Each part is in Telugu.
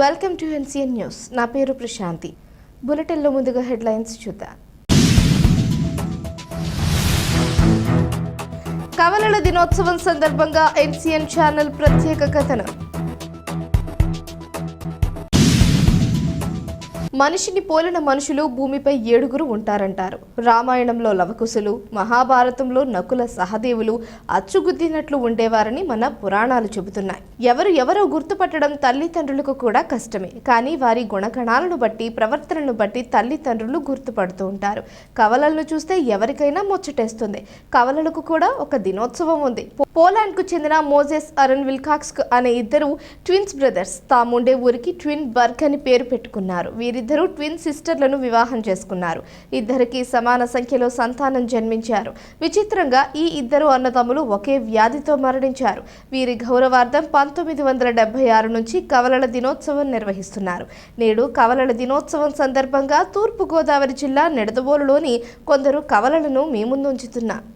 Welcome to NCN news. నా పేరు ప్రశాంతి. బులెటిన్లో ముందుగా హెడ్లైన్స్ చూద్దాం. కవలల దినోత్సవం సందర్భంగా ఎన్సీఎన్ ఛానల్ ప్రత్యేక కథనం. మనిషిని పోలిన మనుషులు భూమిపై ఏడుగురు ఉంటారంటారు. రామాయణంలో లవకుశులు మహాభారతంలో నకుల సహదేవులు అచ్చుగుద్దినట్లు ఉండేవారని మన పురాణాలు చెబుతున్నాయి. ఎవరు ఎవరో గుర్తుపట్టడం తల్లిదండ్రులకు కూడా కష్టమే. కానీ వారి గుణగణాలను బట్టి ప్రవర్తనను బట్టి తల్లిదండ్రులు గుర్తుపడుతూ ఉంటారు. కవలలను చూస్తే ఎవరికైనా ముచ్చటేస్తుంది. కవలలకు కూడా ఒక దినోత్సవం ఉంది. పోలాండ్కు చెందిన మోజెస్ అరన్ విల్కాక్స్ అనే ఇద్దరు ట్విన్స్ బ్రదర్స్ తాముండే ఊరికి ట్విన్ బర్గ్ అని పేరు పెట్టుకున్నారు. వీరిద్దరూ ట్విన్ సిస్టర్లను వివాహం చేసుకున్నారు. ఇద్దరికి సమాన సంఖ్యలో సంతానం జన్మించారు. విచిత్రంగా ఈ ఇద్దరు అన్నదమ్ములు ఒకే వ్యాధితో మరణించారు. వీరి గౌరవార్థం పంతొమ్మిది వందల డెబ్బై ఆరు నుంచి కవలల దినోత్సవం నిర్వహిస్తున్నారు. నేడు కవలల దినోత్సవం సందర్భంగా తూర్పుగోదావరి జిల్లా నెడదవోలులోని కొందరు కవలలను మీ ముందుంచుతున్నారు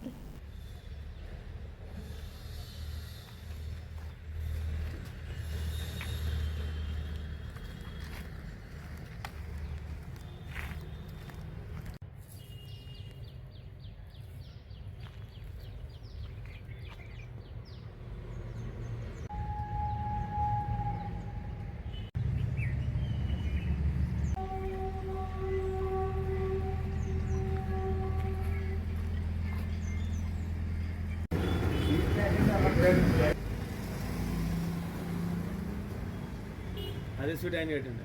అదే సూట్ ఆయన పెట్టండి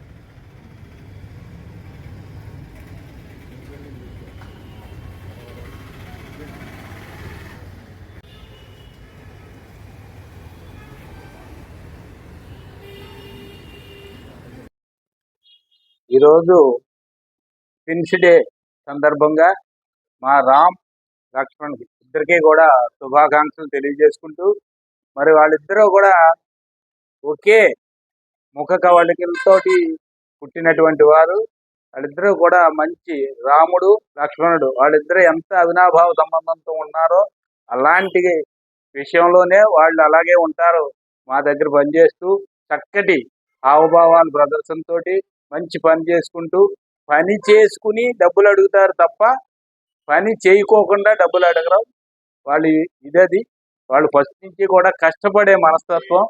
ఈరోజు ఫిన్స్ డే సందర్భంగా మా రామ్ లక్ష్మణ్ ఇద్దరికీ కూడా శుభాకాంక్షలు తెలియజేసుకుంటూ మరి వాళ్ళిద్దరూ కూడా ఒకే ముఖ కవళికలతోటి పుట్టినటువంటి వారు వాళ్ళిద్దరూ కూడా మంచి రాముడు లక్ష్మణుడు వాళ్ళిద్దరూ ఎంత అవినాభావ సంబంధంతో ఉన్నారో అలాంటి విషయంలోనే వాళ్ళు అలాగే ఉంటారు మా దగ్గర పనిచేస్తూ చక్కటి హావభావాల ప్రదర్శనతో మంచి పని చేసుకుంటూ పని చేసుకుని డబ్బులు అడుగుతారు తప్ప పని చేయకోకుండా డబ్బులు అడగరు. వాళ్ళు ఇదది. వాళ్ళు ఫస్ట్ నుంచి కూడా కష్టపడే మనస్తత్వం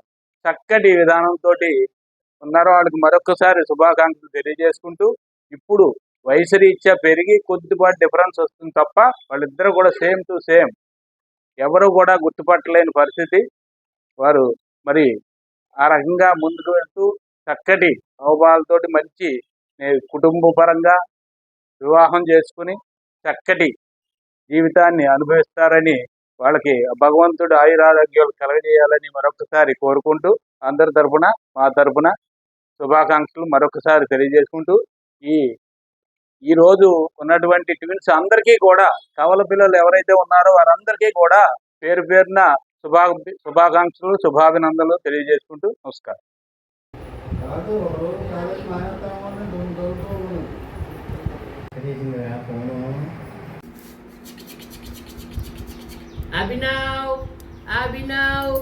చక్కటి విధానంతో ఉన్నారు. వాళ్ళకి మరొకసారి శుభాకాంక్షలు తెలియజేసుకుంటూ ఇప్పుడు వయసు రీత్యా పెరిగి కొద్దిపాటి డిఫరెన్స్ వస్తుంది తప్ప వాళ్ళిద్దరూ కూడా సేమ్ టు సేమ్. ఎవరు కూడా గుర్తుపట్టలేని పరిస్థితి. వారు మరి ఆ రకంగా ముందుకు వెళ్తూ చక్కటి అవభావాలతోటి మంచి కుటుంబ పరంగా వివాహం చేసుకుని చక్కటి జీవితాన్ని అనుభవిస్తారని వాళ్ళకి భగవంతుడు ఆయురారోగ్యాలు కలగజేయాలని మరొకసారి కోరుకుంటూ అందరి తరపున మా తరపున శుభాకాంక్షలు మరొకసారి తెలియజేసుకుంటూ ఈ ఈ రోజు ఉన్నటువంటి ట్విన్స్ అందరికీ కూడా కవల పిల్లలు ఎవరైతే ఉన్నారో వారందరికీ కూడా పేరు పేరున శుభా శుభాకాంక్షలు శుభాభినందనలు తెలియజేసుకుంటూ నమస్కారం. అభినవ్ అభినవ్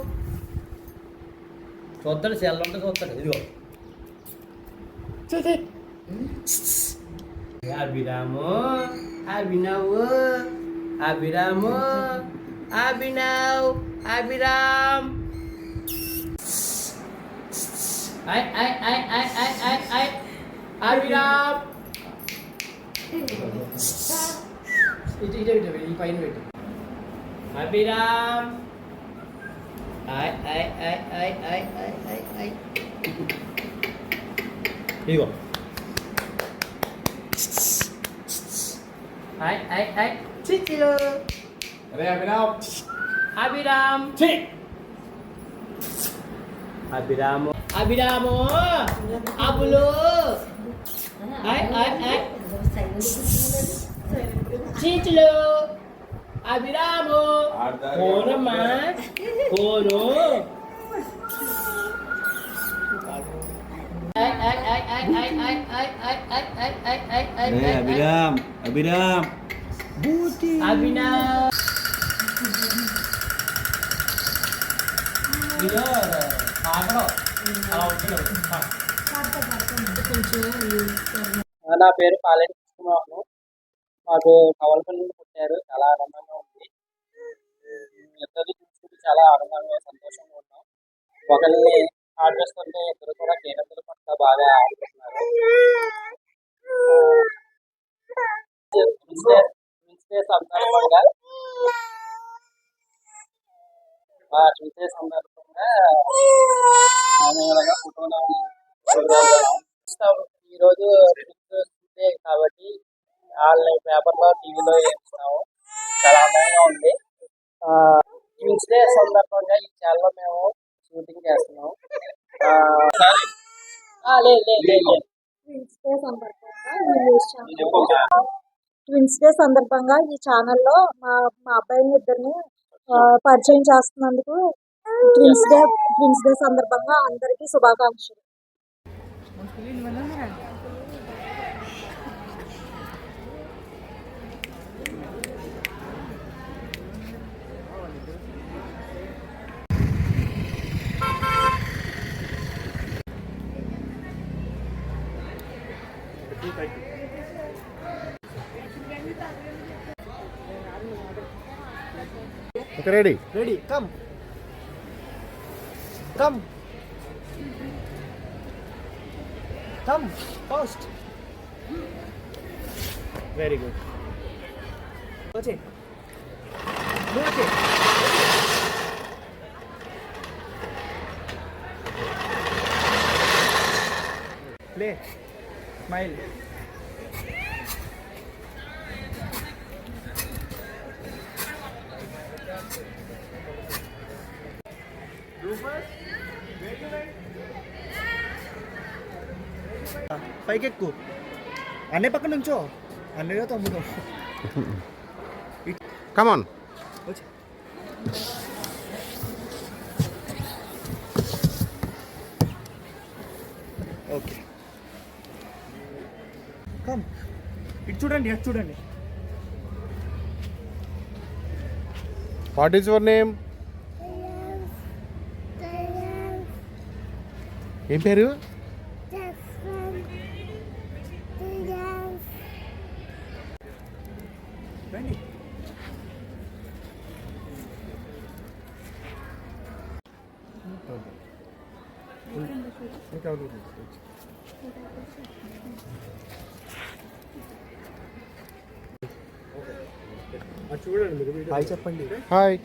చూస్తాడు సెల్ ఉంటే చూస్తాడు ఇదిగో అభిరాము అభినవ్ అభిరాము అభినవ్ అభిరామ్ ఐ ఐ ఐ ఐ ఐ ఐ ఐ అభిరామ్ ఇటు ఇటు ఇటు ఈ పైన పెట్టు Abidam đấy đấy đấy đấy đấy đấy đấy đấy. Đi rồi đấy đấy đấy. Chích chưa ở đây Abidam Abidam chích Abidamo Abidamo Abulo Ấy ấy ấy Chichilo అభిరామో కోరమ్మా కోరు అభిరామ్ అభిరామ్ అభినా నా పేరు పాలెడి కృష్ణబాబు మాకు కవలపల్లి నుండి పుట్టారు చాలా ఆనందంగా ఉంది. ఇద్దరు చూసుకుంటే చాలా ఆనందంగా సంతోషంగా ఉన్నాం. ఒకరిని ఆడిపిస్తుంటే ఇద్దరు కూడా క్రీడల పట్ల బాగా ఆడుతున్నారు ట్విన్స్ డే ట్విన్స్ డే సందర్భంగా ఆ ట్విన్స్ డే సందర్భంగా ఆనందంగా ఫోటోలు ఈరోజు ట్విన్స్ డే కాబట్టి ఆన్లైన్ పేపర్లో టీవీలో వేస్తున్నాము చాలా అందంగా ఉంది ట్విన్స్ డే సందర్భంగా ఈ ఛానల్లో మేము షూటింగ్ చేస్తున్నాం. ట్విన్స్ డే సందర్భంగా ఈ న్యూస్ ఛానల్ ట్విన్స్ డే సందర్భంగా ఈ ఛానల్లో మా మా అబ్బాయిని ఇద్దరిని పరిచయం చేస్తున్నందుకు ట్విన్స్ డే ట్విన్స్ డే సందర్భంగా అందరికీ శుభాకాంక్షలు. Okay, ready? Ready, come. Come. Come, first. Very good. Okay. Okay. Play. Smile. పైకెక్కు. అన్నయ్య పక్కన నుంచో. అన్నయ్య తమ్ముడు. Come on okay. కమ్ ఇటు చూడండి అటు చూడండి. వాట్ ఈస్ యువర్ నేమ్ ఏం పేరు? హాయ్ చెప్పండి హాయ్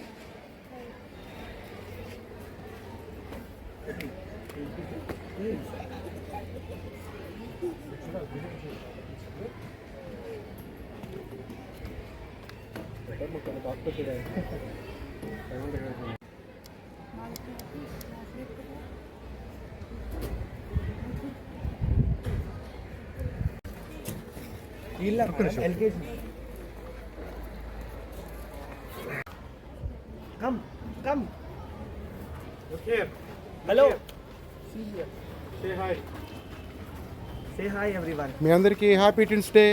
వీళ్ళ LKG come come hello say hi everyone మీ అందరికీ happy twins day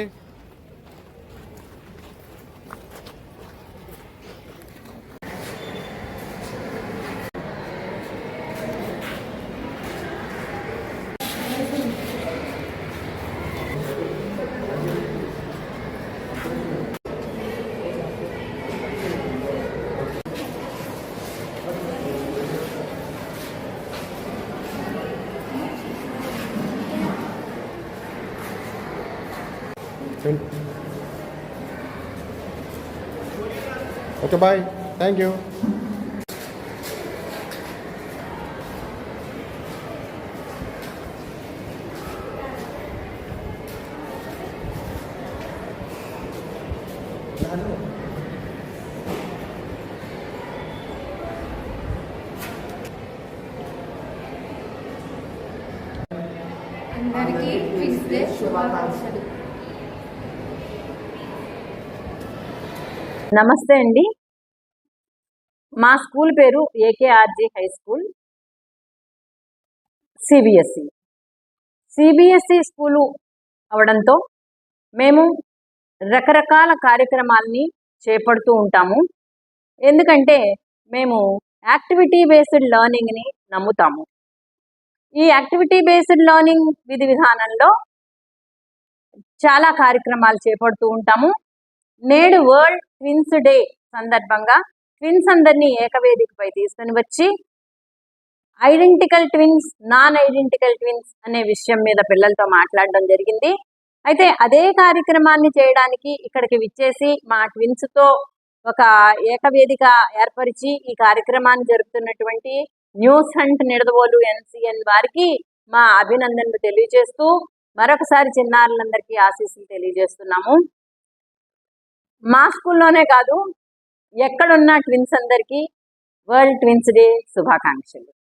okay bye thank you అందరికీ ట్విన్స్ డే శుభాకాంక్షలు నమస్తే అండి. మా స్కూల్ పేరు AKRG high school CBSE CBSE school అవడంతో మేము రకరకాల కార్యక్రమాలని చేపడుతూ ఉంటాము. ఎందుకంటే మేము యాక్టివిటీ బేస్డ్ లెర్నింగ్ని నమ్ముతాము. ఈ యాక్టివిటీ బేస్డ్ లెర్నింగ్ విధి విధానంలో చాలా కార్యక్రమాలు చేపడుతూ ఉంటాము. నేడు వరల్డ్ ట్విన్స్ డే సందర్భంగా ట్విన్స్ అందరినీ ఏకవేదికపై తీసుకొని వచ్చి identical twins non identical twins అనే విషయం మీద పిల్లలతో మాట్లాడడం జరిగింది. అయితే అదే కార్యక్రమాన్ని చేయడానికి ఇక్కడికి విచ్చేసి మా ట్విన్స్తో ఒక ఏకవేదిక ఏర్పరిచి ఈ కార్యక్రమాన్ని జరుపుతున్నటువంటి న్యూస్ హంట్ నిడదవోలు ఎన్సిఎన్ వారికి మా అభినందనలు తెలియజేస్తూ మరొకసారి చిన్నారులందరికీ ఆశీస్సులు తెలియజేస్తున్నాము. మా స్కూల్లోనే కాదు ఎక్కడున్న ట్విన్స్ అందరికీ వరల్డ్ ట్విన్స్ డే శుభాకాంక్షలు.